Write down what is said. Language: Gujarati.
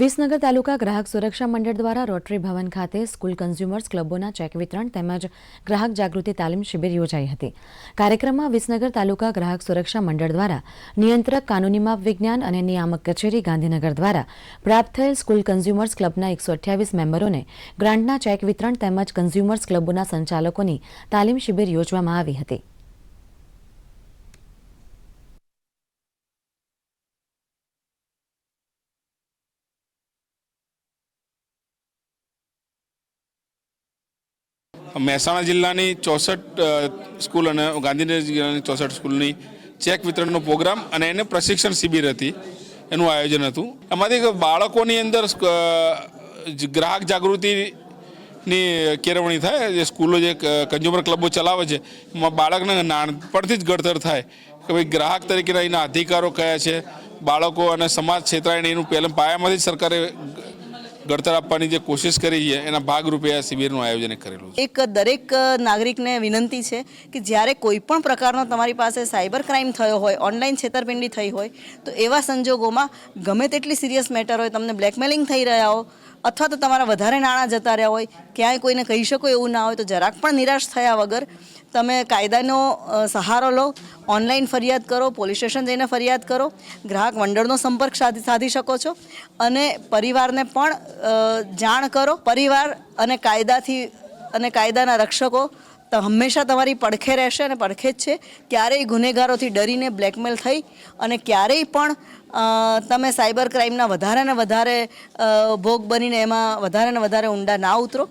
વિસનગર તાલુકા ગ્રાહક સુરક્ષા મંડળ દ્વારા રોટરી ભવન ખાતે સ્કૂલ કન્ઝ્યુમર્સ ક્લબોના ચેક વિતરણ તેમજ ગ્રાહક જાગૃતિ તાલીમ શિબિર યોજાઈ હતી. કાર્યક્રમમાં વિસનગર તાલુકા ગ્રાહક સુરક્ષા મંડળ દ્વારા નિયંત્રક કાનૂની માપ વિજ્ઞાન અને નિયામક કચેરી ગાંધીનગર દ્વારા પ્રાપ્ત થયેલ સ્કૂલ કન્ઝ્યુમર્સ ક્લબના એકસો અઠ્યાવીસ મેમ્બરોને ગ્રાન્ટના ચેક વિતરણ તેમજ કન્ઝ્યુમર્સ ક્લબોના સંચાલકોની તાલીમ શિબિર યોજવામાં આવી હતી. મહેસાણા જિલ્લાની ચોસઠ સ્કૂલ અને ગાંધીનગર જિલ્લાની ચોસઠ સ્કૂલની ચેક વિતરણનો પ્રોગ્રામ અને એને પ્રશિક્ષણ શિબિર હતી. એનું આયોજન હતું. એમાંથી બાળકોની અંદર ગ્રાહક જાગૃતિની કેળવણી થાય. જે સ્કૂલો જે કન્ઝ્યુમર ક્લબો ચલાવે છે, એમાં બાળકને નાનપણથી જ ઘડતર થાય કે ભાઈ ગ્રાહક તરીકેના એના અધિકારો કયા છે? બાળકો અને સમાજ ક્ષેત્રે એનું પહેલાં પાયામાંથી જ સરકારે ઘડતર આપવાની જે કોશિશ કરી છે, એના ભાગરૂપે આ શિબિરનું આયોજન કરેલું એક દરેક નાગરિકને વિનંતી છે કે જ્યારે કોઈ પણ પ્રકારનો તમારી પાસે સાયબર ક્રાઇમ થયો હોય, ઓનલાઈન છેતરપિંડી થઈ હોય, તો એવા સંજોગોમાં ગમે તેટલી સિરિયસ મેટર હોય, તમને બ્લેકમેલિંગ થઈ રહ્યા હો અથવા તો તમારા વધારે નાણાં જતા રહ્યા હોય, ક્યાંય કોઈને કહી શકો એવું ના હોય, તો જરાક પણ નિરાશ થયા વગર તમે કાયદાનો સહારો લો, ઓનલાઈન ફરિયાદ કરો, પોલીસ સ્ટેશન જઈને ફરિયાદ કરો, ગ્રાહક મંડળનો સંપર્ક સાધી સાધી શકો છો અને પરિવારને પણ જાણ કરો. પરિવાર અને કાયદાથી, અને કાયદાના રક્ષકો હંમેશા તમારી પડખે રહેશે અને પડખે જ છે. ક્યારેય ગુનેગારોથી ડરીને બ્લેકમેલ થઈ અને ક્યારેય પણ તમે સાયબર ક્રાઇમના વધારે ને વધારે ભોગ બનીને એમાં વધારે ને વધારે ઊંડા ના ઉતરો.